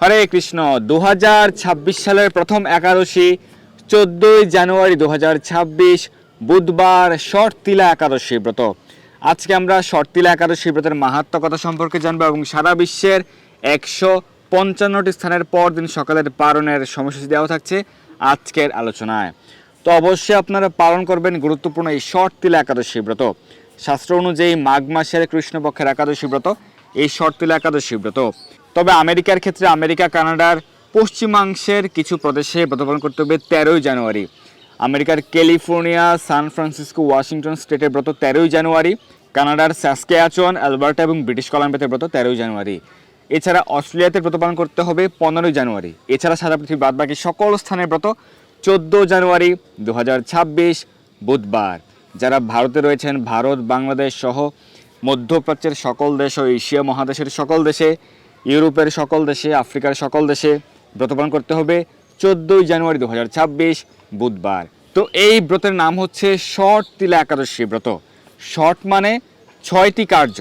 হরে কৃষ্ণ। দু হাজার ছাব্বিশ সালের প্রথম একাদশী, চোদ্দোই জানুয়ারি দু হাজার ছাব্বিশ, বুধবার শর্তিলা একাদশী ব্রত। আজকে আমরা শর্তিলা একাদশী ব্রতের মাহাত্ম কথা সম্পর্কে জানব এবং সারা বিশ্বের একশো পঞ্চান্নটি স্থানের পর দিন সকালের পালনের সময়সূচি দেওয়া থাকছে আজকের আলোচনায়। তো অবশ্যই আপনারা পালন করবেন গুরুত্বপূর্ণ এই শর্তিলা একাদশী ব্রত। শাস্ত্র অনুযায়ী মাঘ মাসের কৃষ্ণপক্ষের একাদশী ব্রত, এই শর্তিলা একাদশী ব্রত। তবে আমেরিকার ক্ষেত্রে আমেরিকা, কানাডার পশ্চিমাংশের কিছু প্রদেশে ব্রত পালন করতে হবে তেরোই জানুয়ারি। আমেরিকার ক্যালিফোর্নিয়া, সান ফ্রান্সিসকো, ওয়াশিংটন স্টেটের ব্রত তেরোই জানুয়ারি। কানাডার স্যাসকেয়াচন, অ্যালবার্টা এবং ব্রিটিশ কলাম্বিয়াতে ব্রত তেরোই জানুয়ারি। এছাড়া অস্ট্রেলিয়াতে ব্রত পালন করতে হবে পনেরোই জানুয়ারি। এছাড়া সারা পৃথিবীর বাদ বাকি সকল স্থানের ব্রত চোদ্দ জানুয়ারি দু হাজার ছাব্বিশ, বুধবার। যারা ভারতে রয়েছেন, ভারত, বাংলাদেশ সহ মধ্যপ্রাচ্যের সকল দেশ ও এশিয়া মহাদেশের সকল দেশে ইউরোপের সকল দেশে, আফ্রিকার সকল দেশে ব্রত পালন করতে হবে চোদ্দোই জানুয়ারি দু হাজার ছাব্বিশ বুধবার। তো এই ব্রতের নাম হচ্ছে শর্ট তিলা একাদশী ব্রত। শর্ট মানে ছয়টি কার্য,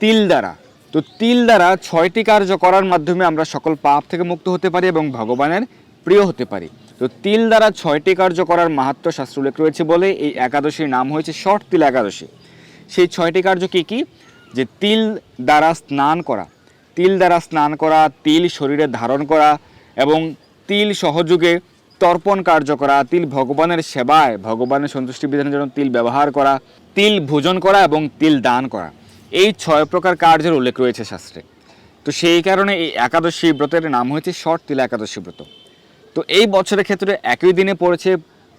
তিল দ্বারা। তো তিল দ্বারা ছয়টি কার্য করার মাধ্যমে আমরা সকল পাপ থেকে মুক্ত হতে পারি এবং ভগবানের প্রিয় হতে পারি। তো তিল দ্বারা ছয়টি কার্য করার মাহাত্ম শাস্ত্র উল্লেখ রয়েছে বলে এই একাদশীর নাম হয়েছে শর্ট তিল একাদশী। সেই ছয়টি কার্য কি কি? যে তিল দ্বারা স্নান করা তিল দ্বারা স্নান করা, তিল শরীরে ধারণ করা এবং তিল সহযোগে তর্পণ কার্য করা, তিল ভগবানের সেবায়, ভগবানের সন্তুষ্টি বিধানের জন্য তিল ব্যবহার করা, তিল ভোজন করা এবং তিল দান করা। এই ছয় প্রকার কার্যের উল্লেখ রয়েছে শাস্ত্রে। তো সেই কারণে এই একাদশী ব্রতের নাম হয়েছে শর্ট তিল একাদশী ব্রত। তো এই বছরের ক্ষেত্রে একই দিনে পড়েছে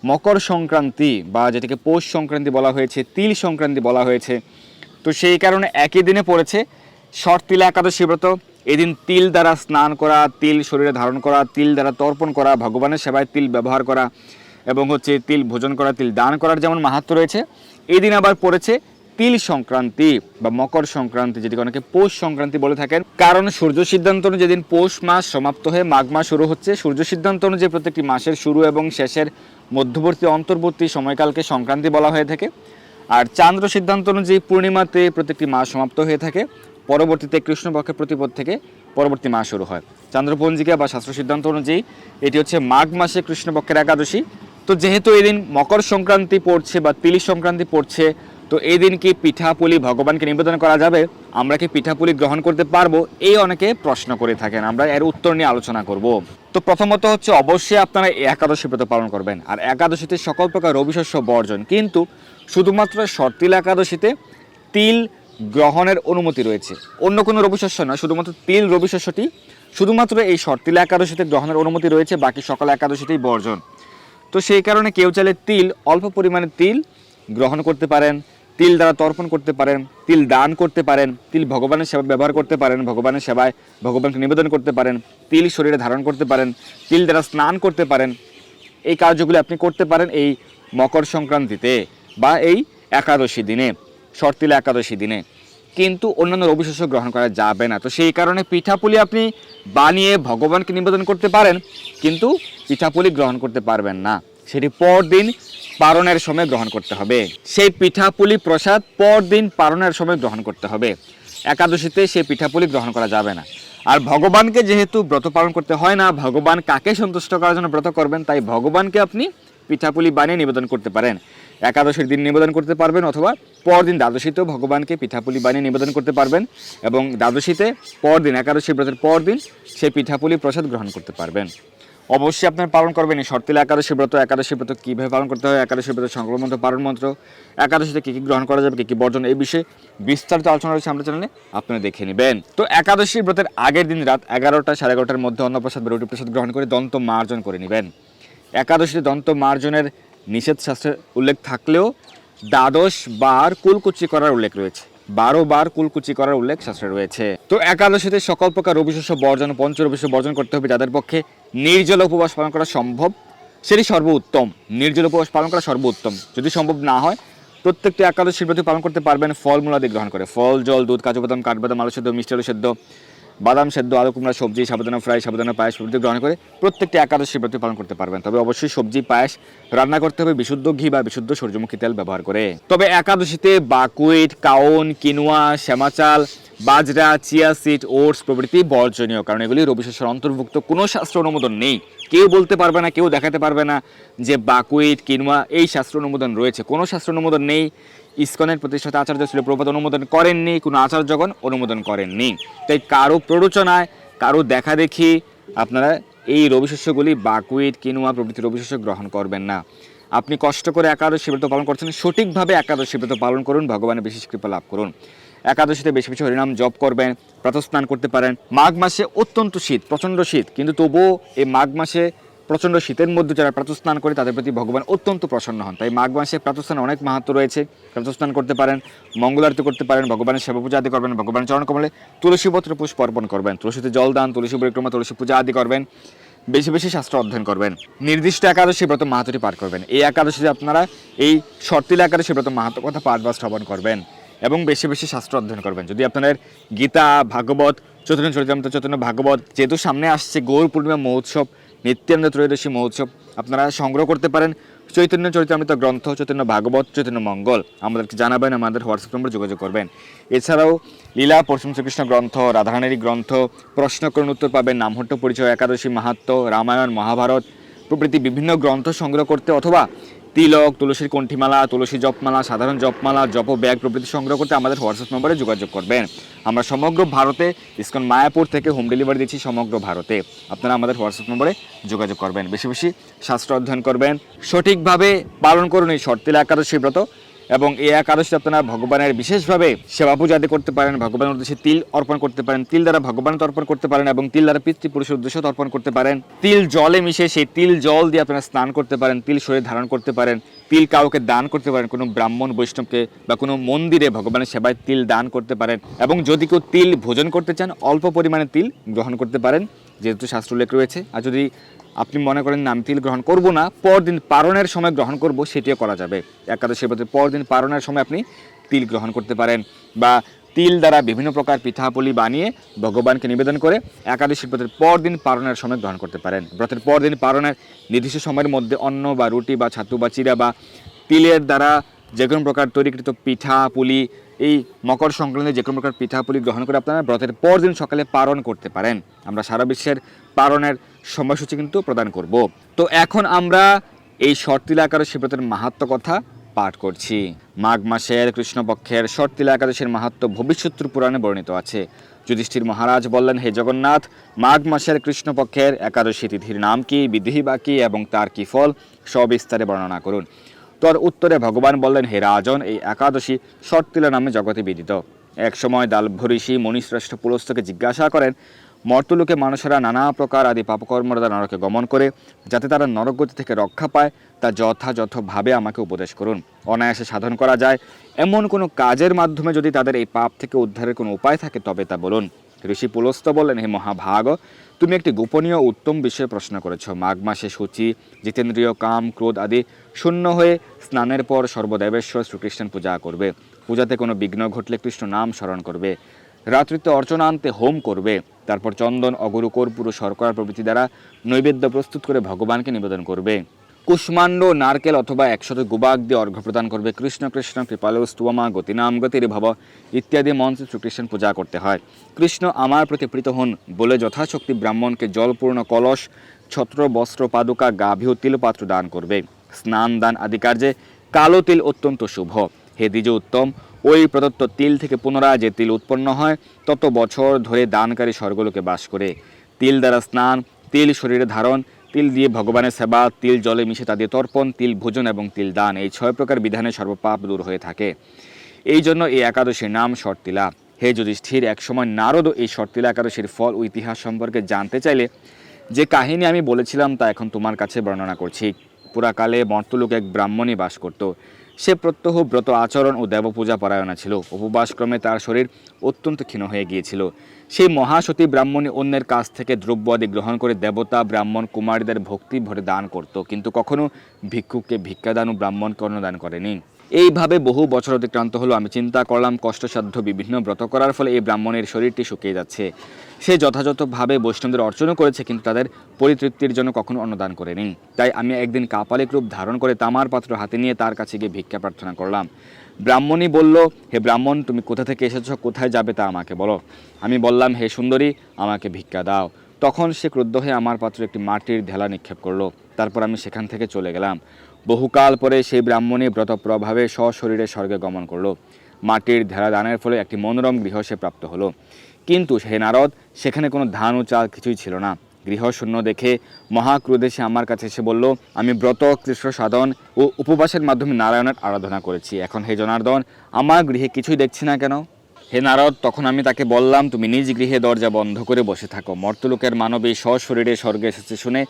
মকর সংক্রান্তি বা যেটাকে পৌষ সংক্রান্তি বলা হয়েছে, তিল সংক্রান্তি বলা হয়েছে। তো সেই কারণে একই দিনে পড়েছে শর্ট তিল একাদশী ব্রত, এদিন তিল দ্বারা স্নান করা, তিল শরীরে ধারণ করা, তিল দ্বারা তর্পণ করা, ভগবানের সেবায় তিল ব্যবহার করা এবং হচ্ছে তিল ভোজন করা, তিল দান করার যেমন মাহাত্ম রয়েছে, এদিন আবার পড়েছে তিল সংক্রান্তি বা মকর সংক্রান্তি, যেটিকে অনেকে পৌষ সংক্রান্তি বলে থাকেন। কারণ সূর্য সিদ্ধান্ত যেদিন পৌষ মাস সমাপ্ত হয়ে মাঘ মাস শুরু হচ্ছে, সূর্য সিদ্ধান্ত অনুযায়ী প্রত্যেকটি মাসের শুরু এবং শেষের মধ্যবর্তী অন্তর্বর্তী সময়কালকে সংক্রান্তি বলা হয়ে থাকে। আর চান্দ্র সিদ্ধান্ত অনুযায়ী পূর্ণিমাতে প্রত্যেকটি মাস সমাপ্ত হয়ে থাকে। পরবর্তীতে কৃষ্ণপক্ষের প্রতিপদ থেকে পরবর্তী মাস শুরু হয়। চন্দ্রপঞ্জিকা বা শাস্ত্র সিদ্ধান্ত অনুযায়ী এটি হচ্ছে মাঘ মাসে কৃষ্ণপক্ষের একাদশী। তো যেহেতু এদিন মকর সংক্রান্তি পড়ছে বা তিলি সংক্রান্তি পড়ছে, তো এই দিন কি পিঠাপুলি ভগবানকে নিবেদন করা যাবে? আমরা কি পিঠাপুলি গ্রহণ করতে পারব? এই অনেকে প্রশ্ন করে থাকেন। আমরা এর উত্তর নিয়ে আলোচনা করব। তো প্রথমত হচ্ছে অবশ্যই আপনারা এই একাদশী ব্রত পালন করবেন। আর একাদশীতে সকল প্রকার রবিশস্য বর্জন। কিন্তু শুধুমাত্র শর্তিল একাদশীতে তিল গ্রহণের অনুমতি রয়েছে। অন্য কোনো রবিশস্য নয়, শুধুমাত্র তিল রবিশস্যটি শুধুমাত্র এই শর্তিলা একাদশীতে গ্রহণের অনুমতি রয়েছে, বাকি সকল একাদশীতেই বর্জন। তো সেই কারণে কেউ চাইলে তিল, অল্প পরিমাণে তিল গ্রহণ করতে পারেন। তিল দ্বারা তর্পণ করতে পারেন, তিল দান করতে পারেন, তিল ভগবানের সেবা ব্যবহার করতে পারেন, ভগবানের সেবায় ভগবানকে নিবেদন করতে পারেন, তিল শরীরে ধারণ করতে পারেন, তিল দ্বারা স্নান করতে পারেন। এই কার্যগুলি আপনি করতে পারেন এই মকর সংক্রান্তিতে বা এই একাদশী দিনে। শর্তিলা একাদশী দিনে। কিন্তু অন্যান্য রবিশস্য গ্রহণ করা যাবে না। তো সেই কারণে পিঠাপুলি আপনি বানিয়ে ভগবানকে নিবেদন করতে পারেন, কিন্তু পিঠাপুলি গ্রহণ করতে পারবেন না। সেটি পরদিন পারণের সময় গ্রহণ করতে হবে। সেই পিঠাপুলি প্রসাদ পরদিন পারণের সময় গ্রহণ করতে হবে। একাদশীতে সেই পিঠাপুলি গ্রহণ করা যাবে না। আর ভগবানকে যেহেতু ব্রত পালন করতে হয় না, ভগবান কাকে সন্তুষ্ট করার জন্য ব্রত করবেন, তাই ভগবানকে আপনি পিঠাপুলি বানিয়ে নিবেদন করতে পারেন। একাদশীর দিন নিবেদন করতে পারবেন অথবা পরদিন দ্বাদশীতেও ভগবানকে পিঠাপুলি বানিয়ে নিবেদন করতে পারবেন এবং দ্বাদশীতে পরদিন, একাদশী ব্রতের পরদিন সেই পিঠাপুলি প্রসাদ গ্রহণ করতে পারবেন। অবশ্যই আপনার পালন করবেন এই শর্তিলা একাদশী ব্রত। একাদশী ব্রত কীভাবে পালন করতে হয়? একাদশী ব্রত সংকল্প মন্ত্র পালন মন্ত্র, একাদশীতে কী কী গ্রহণ করা যাবে, কী কী বর্জন, এই বিষয়ে বিস্তারিত আলোচনা রয়েছে আমরা চ্যানেলে, আপনারা দেখে নেবেন। তো একাদশী ব্রতের আগের দিন রাত এগারোটা সাড়ে এগারোটার মধ্যে অন্নপ্রসাদ রুটি প্রসাদ গ্রহণ করে দন্ত মার্জন করে নেবেন। একাদশীতে দন্ত মার্জনের নিষেধ শাস্ত্রের উল্লেখ থাকলেও দ্বাদশ বার কুলকুচি করার উল্লেখ রয়েছে। বারো বার কুলকুচি করার উল্লেখ শাস্ত্রে রয়েছে। তো একাদশীতে সকল প্রকার রবিশস্য বর্জন, পঞ্চ রবিশস্য বর্জন করতে হবে যাদের পক্ষে নির্জল উপবাস পালন করা সম্ভব, সেটি সর্বোত্তম। নির্জল উপবাস পালন করা সর্বোত্তম। যদি সম্ভব না হয়, প্রত্যেকটি একাদশীর ব্রত পালন করতে পারবেন ফলমূলাদি গ্রহণ করে। ফল, জল, দুধ, কাজু বাদাম কাঠবাদাম আলু সেদ্ধ, মিষ্টি আলু সেদ্ধ বাদাম সেদ্ধ, আলু কুমড়া, সবজি, সাবধানা ফ্রাই সাবধানা পায়েস প্রভৃতি গ্রহণ করে প্রত্যেকটি একাদশী ব্রত পালন করতে পারবেন। তবে অবশ্যই সবজি, পায়েস রান্না করতে হবে বিশুদ্ধ ঘি বা বিশুদ্ধ সূর্যমুখী তেল ব্যবহার করে। তবে একাদশীতে বাকুইট কাউন কিনুয়া, শ্যামাচাল, বাজরা, চিয়া সিড, ওটস প্রভৃতি বর্জনীয়, কারণ এগুলি রবি শস্যের অন্তর্ভুক্ত। কোনো শাস্ত্র অনুমোদন নেই। কেউ বলতে পারবে না, কেউ দেখাতে পারবে না যে বাকুইট কিনওয়া এই শাস্ত্র অনুমোদন রয়েছে। কোনো শাস্ত্র অনুমোদন নেই ইসকনের প্রতিষ্ঠাতা আচার্য ছিল প্রভাত অনুমোদন করেননি, কোনো আচার্যগণ অনুমোদন করেননি। তাই কারও প্ররোচনায়, কারও দেখা দেখি আপনারা এই রবিশস্যগুলি বাকুইট, কিনুয়া প্রভৃতি রবি শস্য গ্রহণ করবেন না। আপনি কষ্ট করে একাদশী ব্রত পালন করছেন, সঠিকভাবে একাদশী ব্রত পালন করুন, ভগবানের বিশেষ কৃপা লাভ করুন। একাদশীতে বেশি বেশি হরিনাম জপ করবেন, প্রাতস্নান করতে পারেন। মাঘ মাসে অত্যন্ত শীত, প্রচণ্ড শীত, কিন্তু তবুও এই মাঘ মাসে প্রচণ্ড শীতের মধ্যে যারা প্রাতস্নান করে, তাদের প্রতি ভগবান অত্যন্ত প্রসন্ন হন। তাই মাঘ মাসে প্রাতস্নান অনেক মাহাত্ম রয়েছে। প্রাতস্নান করতে পারেন মঙ্গলারতি করতে পারেন, ভগবানের সেবা পূজা আদি করবেন ভগবানের চরণ কমলে তুলসীপত্র পুষ্প অর্পণ করবেন, তুলসীতে জল দান, তুলসী পরিক্রমা, তুলসী পূজা আদি করবেন, বেশি বেশি শাস্ত্র অধ্যয়ন করবেন। নির্দিষ্ট একাদশী ব্রত মাহাতটি পাঠ করবেন। এই একাদশীতে আপনারা এই শর্তিলা একাদশী ব্রত মাহাত্ম কথা পাঠ বা শ্রবণ করবেন এবং বেশি বেশি শাস্ত্র অধ্যয়ন করবেন। যদি আপনাদের গীতা, ভাগবত, চৈতন্য চরিতামৃত চৈতন্য ভাগবত যেহেতু সামনে আসছে, গৌর পূর্ণিমা মহোৎসব নিত্যানন্দ ত্রয়োদশী মহোৎসব আপনারা সংগ্রহ করতে পারেন। চৈতন্য চরিতামৃত গ্রন্থ, চৈতন্য ভাগবত, চৈতন্য মঙ্গল আমাদেরকে জানাবেন, আমাদের হোয়াটসঅ্যাপ নম্বর যোগাযোগ করবেন। এছাড়াও লীলা পরশুম শ্রীকৃষ্ণ গ্রন্থ, রাধারানীর গ্রন্থ প্রশ্ন করুন উত্তর পাবেন, নামহট্ট পরিচয় একাদশী মাহাত্ম, রামায়ণ, মহাভারত প্রভৃতি বিভিন্ন গ্রন্থ সংগ্রহ করতে অথবা তিলক, তুলসীর কণ্ঠিমালা, তুলসী জপমালা, সাধারণ জপমালা, জপ ব্যাগ প্রভৃতি সংগ্রহ করতে আমাদের হোয়াটসঅ্যাপ নম্বরে যোগাযোগ করবেন। আমরা সমগ্র ভারতে, ইসকন মায়াপুর থেকে হোম ডেলিভারি দিচ্ছি সমগ্র ভারতে। আপনারা আমাদের হোয়াটসঅ্যাপ নম্বরে যোগাযোগ করবেন। বেশি বেশি শাস্ত্র অধ্যয়ন করবেন। সঠিকভাবে পালন করুন এই শর্তিলা একাদশী ব্রত। এবং এই একাদশী আপনারা ভগবানের বিশেষভাবে সেবা পূজা আদি করতে পারেন, ভগবানের উদ্দেশ্যে তিল অর্পণ করতে পারেন, তিল দ্বারা ভগবানের অর্পণ করতে পারেন এবং তিল দ্বারা পিতৃপুরুষের উদ্দেশ্যে অর্পণ করতে পারেন। তিল জলে মিশে সেই তিল জল দিয়ে আপনারা স্নান করতে পারেন, তিল শরীরে ধারণ করতে পারেন, তিল কাউকে দান করতে পারেন, কোনো ব্রাহ্মণ বৈষ্ণবকে বা কোনো মন্দিরে ভগবানের সেবায় তিল দান করতে পারেন এবং যদি কেউ তিল ভোজন করতে চান, অল্প পরিমাণে তিল গ্রহণ করতে পারেন, যেহেতু শাস্ত্র উল্লেখ রয়েছে। আর যদি আপনি মনে করেন না, আমি তিল গ্রহণ করব না, পরদিন পারণের সময় গ্রহণ করব, সেটিও করা যাবে। একাদশীর প্রতি পরদিন পারণের সময় আপনি তিল গ্রহণ করতে পারেন বা তিল দ্বারা বিভিন্ন প্রকার পিঠাপুলি বানিয়ে ভগবানকে নিবেদন করে একাদশীর ব্রতের পরদিন পারণের সময় গ্রহণ করতে পারেন। ব্রতের পরদিন পারণের নির্দিষ্ট সময়ের মধ্যে অন্ন বা রুটি বা ছাতু বা চিরা বা তিলের দ্বারা যে কোনো প্রকার তৈরিকৃত পিঠা পুলি এই মকর সংক্রান্তি যে কোনো প্রকার পিঠাপুলি গ্রহণ করে আপনারা ব্রতের পরদিন সকালে পারণ করতে পারেন। আমরা সারা বিশ্বের পালনের সময়সূচি কিন্তু প্রদান করব। তো এখন আমরা এই শর্তিলা একাদশী ব্রতের মাহাত্ম কথা পাঠ করছি। মাঘ মাসের কৃষ্ণপক্ষের শর্তিলা একাদশীর মাহাত্ম ভবিষ্যৎ পুরাণে বর্ণিত আছে। যুধিষ্ঠির মহারাজ বললেন, হে জগন্নাথ, মাঘ মাসের কৃষ্ণপক্ষের একাদশী তিথির নাম কি, বিধি বা কি, এবং তার কি ফল? সবিস্তারে বর্ণনা করুন। তোর উত্তরে ভগবান বললেন, হে রাজন, এই একাদশী শর্তিলা নামে জগতে বিদিত। এক সময় দালভঋষি মণিশ্রেষ্ঠ পুলস্তকে জিজ্ঞাসা করেন মর্তলোকে মানুষেরা নানা প্রকার আদি পাপকর্মরা নরকে গমন করে, যাতে তারা নরকগতি থেকে রক্ষা পায়, তা যথাযথভাবে আমাকে উপদেশ করুন। অনায়াসে সাধন করা যায়। এমন কোনো কাজের মাধ্যমে যদি তাদের এই পাপ থেকে উদ্ধারের কোনো উপায় থাকে, তবে তা বলুন। ঋষি পুলস্ত বললেন, হে মহাভাগ, তুমি একটি গোপনীয় উত্তম বিষয়ে প্রশ্ন করেছ। মাঘ মাসে সূচি, জিতেন্দ্রীয় কাম, ক্রোধ আদি শূন্য হয়ে স্নানের পর সর্বদেবেশ্বর শ্রীকৃষ্ণের পূজা করবে। পূজাতে কোনো বিঘ্ন ঘটলে কৃষ্ণ নাম স্মরণ করবে। রাত্রিতে অর্চনান্তে হোম করবে। তারপর চন্দন অগুরু কর্পূর শর্করা প্রভৃতি দ্বারা নৈবেদ্য প্রস্তুত করে ভগবানকে নিবেদন করবে। কুষ্মাণ্ড, নারকেল অথবা একশত গুবাক দিয়ে অর্ঘ্য প্রদান করবে। কৃষ্ণ কৃষ্ণ, কৃপালো স্তুমা গতিনাম গতির ভব ইত্যাদি মন্ত্রে শ্রীকৃষ্ণ পূজা করতে হয়। কৃষ্ণ আমার প্রতি প্রীত হন বলে যথাশক্তি ব্রাহ্মণকে জলপূর্ণ কলস, ছত্র, বস্ত্র, পাদুকা, গাভী ও তিলপাত্র দান করবে। স্নান দান আদি কার্যে কালো তিল অত্যন্ত শুভ। হে দ্বিজ উত্তম ওই প্রদত্ত তিল থেকে পুনরায় যে তিল উৎপন্ন হয়, তত বছর ধরে দানকারী স্বর্গলোকে বাস করে। তিল দ্বারা স্নান, তিল শরীরে ধারণ, তিল দিয়ে ভগবানের সেবা, তিল জলে মিশে তা দিয়ে তর্পণ, তিল ভোজন এবং তিল দান, এই ছয় প্রকার বিধানে সর্বপাপ দূর হয়ে থাকে। এই জন্য এই একাদশীর নাম শর্তিলা। হে যুধিষ্ঠির, একসময় নারদ এই শর্তিলা একাদশীর ফল ও ইতিহাস সম্পর্কে জানতে চাইলে যে কাহিনী আমি বলেছিলাম তা এখন তোমার কাছে বর্ণনা করছি। পুরাকালে মর্তলোকে এক ব্রাহ্মণী বাস করত। সে প্রত্যহ ব্রত আচরণ ও দেবপূজা পরায়ণা ছিল। উপবাসক্রমে তার শরীর অত্যন্ত ক্ষীণ হয়ে গিয়েছিল। সেই মহাসতী ব্রাহ্মণী অন্যের কাছ থেকে দ্রব্য আদি গ্রহণ করে দেবতা, ব্রাহ্মণ, কুমারীদের ভক্তি ভরে দান করত, কিন্তু কখনো ভিক্ষুককে ভিক্ষাদান ও ব্রাহ্মণকে অন্নদান করেনি। এইভাবে বহু বছর অতিক্রান্ত হলো। আমি চিন্তা করলাম, কষ্টসাধ্য বিভিন্ন ব্রত করার ফলে এই ব্রাহ্মণের শরীরটি শুকিয়ে যাচ্ছে। সে যথাযথভাবে বৈষ্ণবদের অর্চনও করেছে, কিন্তু তাদের পরিতৃপ্তির জন্য কখনো অন্নদান করেনি। তাই আমি একদিন কাপালিক রূপ ধারণ করে তামার পাত্র হাতে নিয়ে তার কাছে গিয়ে ভিক্ষা প্রার্থনা করলাম। ব্রাহ্মণী বলল, হে ব্রাহ্মণ, তুমি কোথা থেকে এসেছ? কোথায় যাবে তা আমাকে বলো। আমি বললাম, হে সুন্দরী, আমাকে ভিক্ষা দাও। তখন সে ক্রুদ্ধ হয়ে আমার পাত্রে একটি মাটির ঢেলা নিক্ষেপ করল। তারপর আমি সেখান থেকে চলে গেলাম। বহুকাল পরে সেই ব্রাহ্মণী ব্রত প্রভাবে সশরীরে স্বর্গে গমন করল। মাটির ঢেলা দানের ফলে একটি মনোরম গৃহ সে প্রাপ্ত হলো। কিন্তু হে নারদ, সেখানে কোনো ধান ও চাল কিছুই ছিল না। গৃহশূন্য দেখে মহাক্রোধে সে আমার কাছে এসে বলল, আমি ব্রত, কৃষ্ণ সাধন ও উপবাসের মাধ্যমে নারায়ণের আরাধনা করেছি। এখন হে জনার্দন, আমার গৃহে কিছুই দেখছি না কেন? হে নারদ, তখন আমি তাকে বললাম, তুমি নিজ গৃহে দরজা বন্ধ করে বসে থাকো। মর্তলোকের মানবী সশরীরে স্বর্গে এসেছে শুনে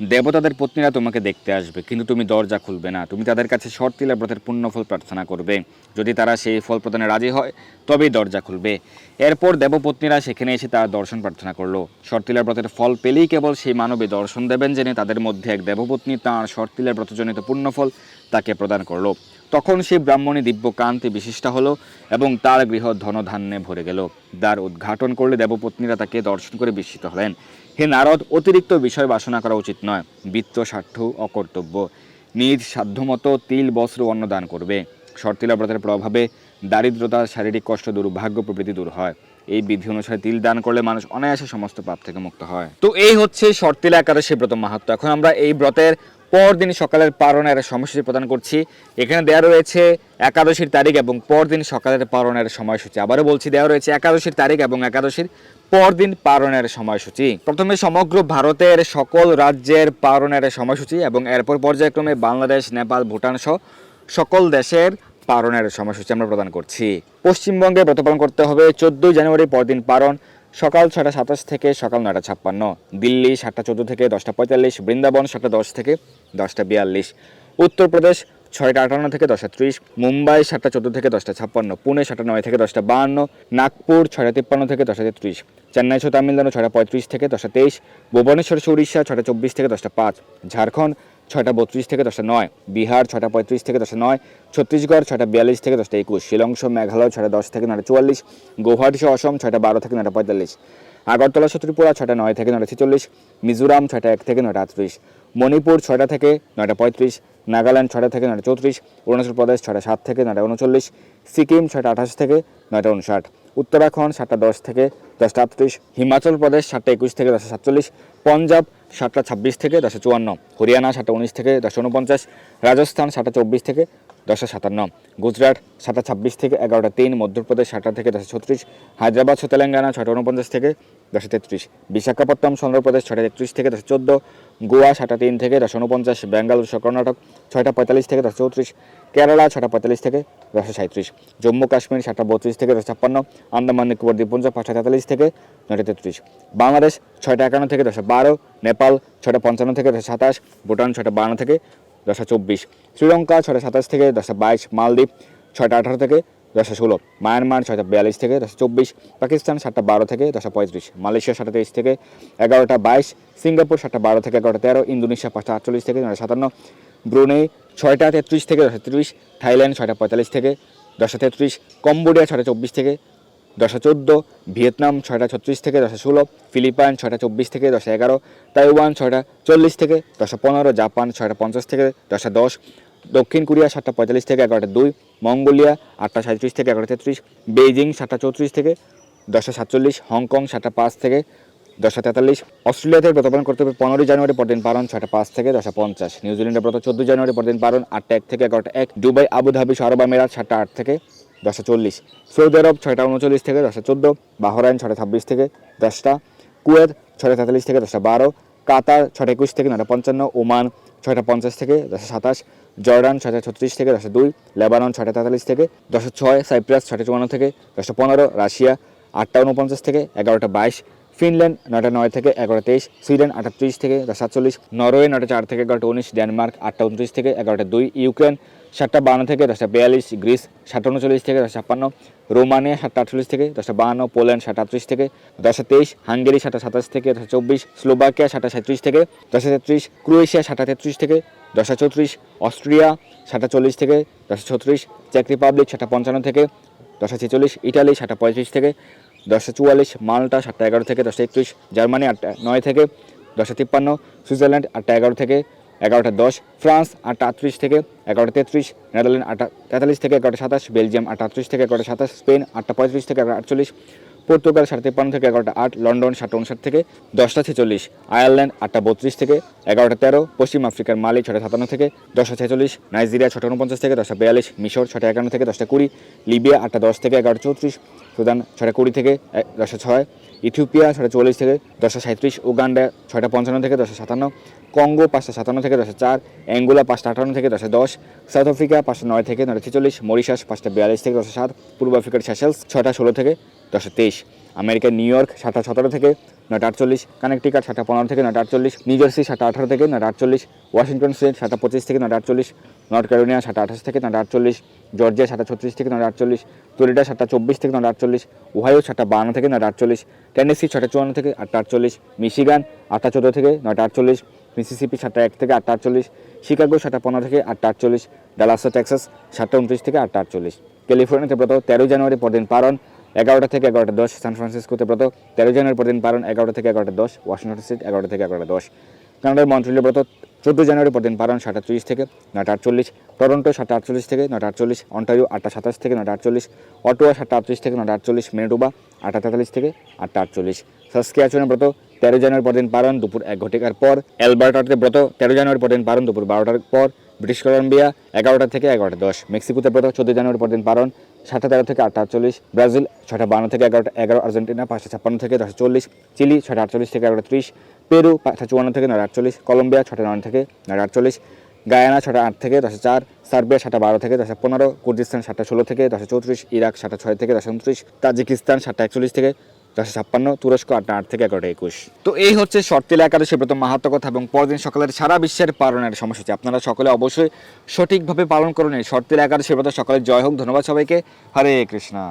দেবতাদের পত্নীরা তোমাকে দেখতে আসবে, কিন্তু তুমি দরজা খুলবে না। তুমি তাদের কাছে শর্তিলা ব্রতের পুণ্যফল প্রার্থনা করবে। যদি তারা সেই ফল প্রদানে রাজি হয়, তবেই দরজা খুলবে। এরপর দেবপত্নীরা সেখানে এসে তার দর্শন প্রার্থনা করল। শর্তিলার ব্রতের ফল পেলেই কেবল সেই মানবে দর্শন দেবেন জেনে তাদের মধ্যে এক দেবপত্নী, তাঁর শর্তিলার ব্রতজনিত পুণ্যফল তাকে প্রদান করল। তখন সেই ব্রাহ্মণী দিব্য কান্তি বিশিষ্টা হলো এবং তার গৃহ ধনধান্যে ভরে গেল। দ্বার উদ্ঘাটন করলে দেবপত্নীরা তাকে দর্শন করে বিস্মিত হলেন। হে নারদ, অতিরিক্ত বিষয় বাসনা করা উচিত নয়। বৃত্ত স্বার্থ অকর্তব্য। নিজ সাধ্যমতো তিল, বস্ত্র অন্নদান করবে। শর্তিলা ব্রতের প্রভাবে দারিদ্রতা, শারীরিক কষ্ট, দুর্ভাগ্য প্রভৃতি দূর হয়। এই বিধি অনুসারে তিল দান করলে মানুষ অনায়াসে সমস্ত পাপ থেকে মুক্ত হয়। তো এই হচ্ছে শর্তিলা একাদশী ব্রত মাহাত্ম এখন আমরা এই ব্রতের পরদিন সকালের পারণের সময়সূচি প্রদান করছি। এখানে দেওয়া রয়েছে একাদশীর তারিখ এবং পরদিন সকালের পারণের সময়সূচি। আবারও বলছি দেওয়া রয়েছে একাদশীর তারিখ এবং একাদশীর পরদিন পারণের সময়সূচি। প্রথমে সমগ্র ভারতের সকল রাজ্যের পারণের সময়সূচি এবং এরপর পর্যায়ক্রমে বাংলাদেশ, নেপাল, ভুটান সহ সকল দেশের পারণের সময়সূচি আমরা প্রদান করছি। পশ্চিমবঙ্গে ব্রত পালন করতে হবে চোদ্দোই জানুয়ারি পরদিন পারণ। সকাল ছটা সাতাশ থেকে সকাল নয়টা ছাপ্পান্ন। দিল্লি সাতটা চোদ্দ থেকে দশটা পঁয়তাল্লিশ। বৃন্দাবন সাতটা দশ থেকে দশটা বিয়াল্লিশ। উত্তরপ্রদেশ ছয়টা আটান্ন থেকে দশটা ত্রিশ। মুম্বাই সাতটা চোদ্দ থেকে দশটা ছাপ্পান্ন। পুনে সাতটা নয় থেকে দশটা বাহান্ন নাগপুর ছয়টা তিপ্পান্ন থেকে দশটা তেত্রিশ। চেন্নাই ছ তামিলনাড়ু ছয়টা পঁয়ত্রিশ থেকে দশটা তেইশ। ভুবনেশ্বর উড়িষ্যা ছয়টা চব্বিশ থেকে দশটা পাঁচ। ঝাড়খণ্ড ছয়টা বত্রিশ থেকে দশটা নয়। বিহার ছটা পঁয়ত্রিশ থেকে দশটা নয়। ছত্তিশগড় ছয়টা বিয়াল্লিশ থেকে দশটা একুশ। শিলং সহ মেঘালয় ছয়টা দশ থেকে নয়টা চুয়াল্লিশ। গৌহাটি সহ অসম ছয়টা বারো থেকে নয়টা পঁয়তাল্লিশ। আগরতলা সহ ত্রিপুরা ছয়টা নয় থেকে নয়টা ছেচল্লিশ। মিজোরাম ছয়টা এক থেকে নয়টা আটত্রিশ। মণিপুর ছয়টা থেকে নয়টা পঁয়ত্রিশ। নাগাল্যান্ড ছটা থেকে নয়টা চৌত্রিশ। অরুণাচল প্রদেশ ছয়টা সাত থেকে নয়টা উনচল্লিশ। সিকিম ছয়টা আঠাশ থেকে নয়টা উনষাট। উত্তরাখণ্ড সাতটা দশ থেকে দশটা আটত্রিশ। হিমাচল প্রদেশ সাতটা একুশ থেকে দশটা সাতচল্লিশ। পঞ্জাব সাতটা ছাব্বিশ থেকে দশটা চুয়ান্ন, হরিয়ানা সাতটা উনিশ থেকে দশটা উনপঞ্চাশ রাজস্থান সাতটা চব্বিশ থেকে দশটা সাতান্ন গুজরাট সাতটা ছাব্বিশ থেকে এগারোটা তিন মধ্যপ্রদেশ সাতটা থেকে দশটা ছত্রিশ হায়দ্রাবাদ তেলেঙ্গানা ছয়টা উনপঞ্চাশ থেকে দশটা তেত্রিশ বিশাখাপত্তনম চন্দ্রপ্রদেশ ছটা একত্রিশ থেকে দশটা চোদ্দ গোয়া সাতটা তিন থেকে দশটা উনপঞ্চাশ বেঙ্গালুরু কর্ণাটক ছয়টা পঁয়তাল্লিশ থেকে দশটা চৌত্রিশ কেরালা ছটা পঁয়তাল্লিশ থেকে দশটা সাঁত্রিশ জম্মু কাশ্মীর সাতটা বত্রিশ থেকে দশটা ছাপ্পান্ন আন্দামান নিকোবর দ্বীপপুঞ্জ পাঁচটা তেতাল্লিশ থেকে নয়টা তেত্রিশ বাংলাদেশ ছয়টা একান্ন থেকে দশটা বারো নেপাল ছয়টা পঞ্চান্ন থেকে দশটা সাতাশ ভুটান ছয়টা বান্ন থেকে দশটা চব্বিশ, শ্রীলঙ্কা ছয়টা সাতাশ থেকে দশটা বাইশ, মালদ্বীপ ছয়টা আঠারো থেকে দশটা ষোলো, মায়ানমার ছয়টা বিয়াল্লিশ থেকে দশটা চব্বিশ, পাকিস্তান সাতটা বারো থেকে দশটা পঁয়ত্রিশ, মালয়েশিয়া সাতটা তেইশ থেকে এগারোটা বাইশ, সিঙ্গাপুর সাতটা বারো থেকে এগারোটা তেরো, ইন্দোনেশিয়া পাঁচটা আটচল্লিশ থেকে নয়টা সাতান্ন, ব্রুনেই ছয়টা তেত্রিশ থেকে দশটা তিরিশ থাইল্যান্ড ছয়টা পঁয়তাল্লিশ থেকে দশটা তেত্রিশ, কম্বোডিয়া ছয়টা চব্বিশ থেকে দশটা চোদ্দ, ভিয়েতনাম ছয়টা ছত্রিশ থেকে দশটা ষোলো, ফিলিপাইন ছয়টা চব্বিশ থেকে দশটা এগারো, তাইওয়ান ছয়টা চল্লিশ থেকে দশটা পনেরো, জাপান ছয়টা পঞ্চাশ থেকে দশটা দশ, দক্ষিণ কোরিয়া সাতটা পঁয়তাল্লিশ থেকে এগারোটা দুই, মঙ্গোলিয়া আটটা সাঁত্রিশ থেকে এগারোটা তেত্রিশ, বেইজিং সাতটা চৌত্রিশ থেকে দশটা সাতচল্লিশ, হংকং সাতটা পাঁচ থেকে দশটা তেতাল্লিশ, অস্ট্রেলিয়াতে ব্রত করতে হবে পনেরোই জানুয়ারি পরদিন পালন ছয়টা পাঁচ থেকে দশটা পঞ্চাশ, নিউজিল্যান্ডে ব্রত চোদ্দোই জানুয়ারি পরদিন পালন আটটা এক থেকে এগারোটা এক, দুবাই, আবুধাবি সরব আমিরাত সাতটা আট থেকে দশটা চল্লিশ। সৌদি আরব ছয়টা উনচল্লিশ থেকে দশটা চোদ্দ, বাহরাইন ছটা ছাব্বিশ থেকে দশটা, কুয়েত ছটা তেতাল্লিশ থেকে দশটা বারো, কাতার ছটা একুশ থেকে নয়টা পঞ্চান্ন, ওমান ছয়টা পঞ্চাশ থেকে দশটা সাতাশ, জর্ডান ছয়টা ছত্রিশ থেকে দশটা দুই, লেবানন ছয়টা তেতাল্লিশ থেকে দশটা ছয়, সাইপ্রাস ছয়টা চুয়ান্ন থেকে দশটা পনেরো, রাশিয়া আটটা উনপঞ্চাশ থেকে এগারোটা বাইশ, ফিনল্যান্ড নয়টা নয় থেকে এগারোটা তেইশ, সুইডেন আটত্রিশ থেকে দশ সাতচল্লিশ, নরওয়ে নয়টা চার থেকে এগারোটা উনিশ, ডেনমার্ক আটটা উনত্রিশ থেকে এগারোটা দুই, ইউক্রেন সাতটা বান্ন থেকে দশটা বিয়াল্লিশ গ্রিস সাতটা উনচল্লিশ থেকে দশটা ছাপ্পান্ন রোমানিয়া সাতটা আটচল্লিশ থেকে দশটা বাহান্ন পোল্যান্ড সাতটা আটত্রিশ থেকে দশটা তেইশ হাঙ্গেরি সাতটা সাতাশ থেকে দশটা চব্বিশ স্লোভাকিয়া সাতটা সাঁত্রিশ থেকে দশটা তেত্রিশ ক্রোয়েশিয়া সাতটা তেত্রিশ থেকে দশটা চৌত্রিশ অস্ট্রিয়া সাতটা চল্লিশ থেকে দশটা ছত্রিশ চেক রিপাবলিক সাতটা পঞ্চান্ন থেকে দশটা ছেচল্লিশ ইটালি সাতটা পঁয়ত্রিশ থেকে দশটা চুয়াল্লিশ মাল্টা সাতটা এগারো থেকে দশটা একত্রিশ জার্মানি আটটা নয় থেকে দশটা তিপ্পান্ন সুইজারল্যান্ড আটটা এগারো থেকে এগারোটা দশ, ফ্রান্স আটটা আটত্রিশ থেকে এগারোটা তেত্রিশ, নেদারল্যান্ড আটটা তেতাল্লিশ থেকে এগারোটা সাতাশ, বেলজিয়াম আটত্রিশ থেকে এগারোটা সাতাশ, স্পেন আটটা পঁয়ত্রিশ থেকে এগারো আটচল্লিশ, পর্তুগাল সাড়ে তিপ্পান্ন থেকে এগারোটা আট, লন্ডন সাতটা উনষাট থেকে দশটা ছেচল্লিশ, আয়ারল্যান্ড আটটা বত্রিশ থেকে এগারোটা তেরো, পশ্চিম আফ্রিকার মালি ছটা সাতান্ন থেকে দশটা ছেচল্লিশ, নাইজেরিয়া ছটা উনপঞ্চাশ থেকে দশটা বিয়াল্লিশ, মিশর ছটা একান্ন থেকে দশটা কুড়ি, লিবিয়া আটটা দশ থেকে এগারোটা চৌত্রিশ, সুদান ছটা কুড়ি থেকে দশটা ছয় ইথিওপিয়া ছটা চল্লিশ থেকে দশটা সাঁত্রিশ উগান্ডা ছয়টা পঞ্চান্ন থেকে দশটা সাতান্ন, কঙ্গো পাঁচটা সাতান্ন থেকে দশটা চার, অ্যাঙ্গোলা পাঁচটা আটান্ন থেকে দশটা দশ, সাউথ আফ্রিকা পাঁচটা নয় থেকে নয়টা ছেচল্লিশ, মরিশাস পাঁচটা বিয়াল্লিশ থেকে দশটা সাত, পূর্ব আফ্রিকার সেশেলস ছটা ষোলো থেকে দশটা তেইশ। আমেরিকার নিউ ইয়র্ক সাতটা সতেরো থেকে নয়টা আটচল্লিশ, কানেকটিকাট সাতটা পনেরো থেকে নয়টা আটচল্লিশ, নিউ জার্সি সাতটা আঠারো থেকে নয়টা আটচল্লিশ, ওয়াশিংটন স্টেট সাতটা পঁচিশ থেকে নয়টা আটচল্লিশ, নর্থ ক্যারোলিনা সাতটা আঠাশ থেকে নয়টা আটচল্লিশ, জর্জিয়া সাতটা ছত্রিশ থেকে নয়টা আটচল্লিশ, ফ্লোরিডা সাতটা চব্বিশ থেকে নয়টা আটচল্লিশ, ওহাইও সাতটা বান্ন থেকে নয়টা আটচল্লিশ, টেনেসি ছটা চুয়ান্ন থেকে আটটা আটচল্লিশ, মিশিগান, আটটা চোদ্দ থেকে নয়টা আটচল্লিশ, মিসিসিপি সাতটা এক থেকে আটটা আটচল্লিশ, শিকাগো সাতটা পনেরো থেকে আটটা আটচল্লিশ, ডালাসো, টেক্সাস সাতটা উনত্রিশ থেকে আটটা আটচল্লিশ। ক্যালিফোর্নিয়াতে ব্রত তেরো জানুয়ারি পরদিন পারন এগারোটা থেকে এগারোটা দশ সান ফ্রান্সিসকোতে ব্রত, তেরো জানুয়ারি পরদিন পালন, এগারোটা থেকে এগারোটা দশ ওয়াশিংটন স্টেট এগারোটা থেকে এগারোটা দশ। কানাডার মন্ট্রিলে ব্রত, চোদ্দ জানুয়ারি পরদিন পালন, সাতটা চল্লিশ থেকে নয়টা আটচল্লিশ। টরন্টো, সাতটা আটচল্লিশ থেকে নয়টা আটচল্লিশ। অন্টারিও, আটটা সাতাশ থেকে নয়টা আটচল্লিশ। অটোয়া, সাতটা আটত্রিশ থেকে নয়টা আটচল্লিশ। মেনুডুবা আটটা তেতাল্লিশ থেকে আটটা আটচল্লিশ। সাসকিয়াচনে ব্রত তেরো জানুয়ারি পরদিন পারন দুপুর এক ঘটিকার পর। অ্যালবার্টাতে ব্রত, তেরো জানুয়ারি পরদিন পারন দুপুর বারোটার পর। ব্রিটিশ কলম্বিয়া, এগারোটা থেকে এগারোটা দশ। মেক্সিকোতে ব্রত, চোদ্দ জানুয়ারি পরদিন পারন সাতটা তেরো থেকে আটটা আটচল্লিশ। ব্রাজিল ছটা বান্ন থেকে এগারোটা, এগারো আর্জেন্টিনা, পাঁচটা ছাপ্পান্ন থেকে দশটা চল্লিশ। চিলি ছটা আটচল্লিশ থেকে এগারোটা ত্রিশ। পেরু, পাঁচটা চুয়ান্ন থেকে নয় আটচল্লিশ। কলম্বিয়া ছটা নয় থেকে নয় আটচল্লিশ। গায়ানা ছটা আট থেকে দশটা চার। সার্বিয়া, সাতটা বারো থেকে দশটা পনেরো। কুর্দিস্তান, সাতটা ষোলো থেকে দশটা চৌত্রিশ। ইরাক, সাতটা ছয় থেকে দশটা উনত্রিশ। তাজিকিস্তান, সাতটা একচল্লিশ থেকে দশটা ছাপ্পান্ন, তুরস্ক আট আট থেকে এগারোটা একুশ। তো এই হচ্ছে শর্তিলা একাদশী প্রথম মাহাত্ম কথা এবং পরদিন সকালের সারা বিশ্বের পালনের সময়সূচি। আপনারা সকলে অবশ্যই সঠিকভাবে পালন করুন এই শর্তিলা একাদশী ব্রত সকালে জয় হোক। ধন্যবাদ সবাইকে। হরে কৃষ্ণা।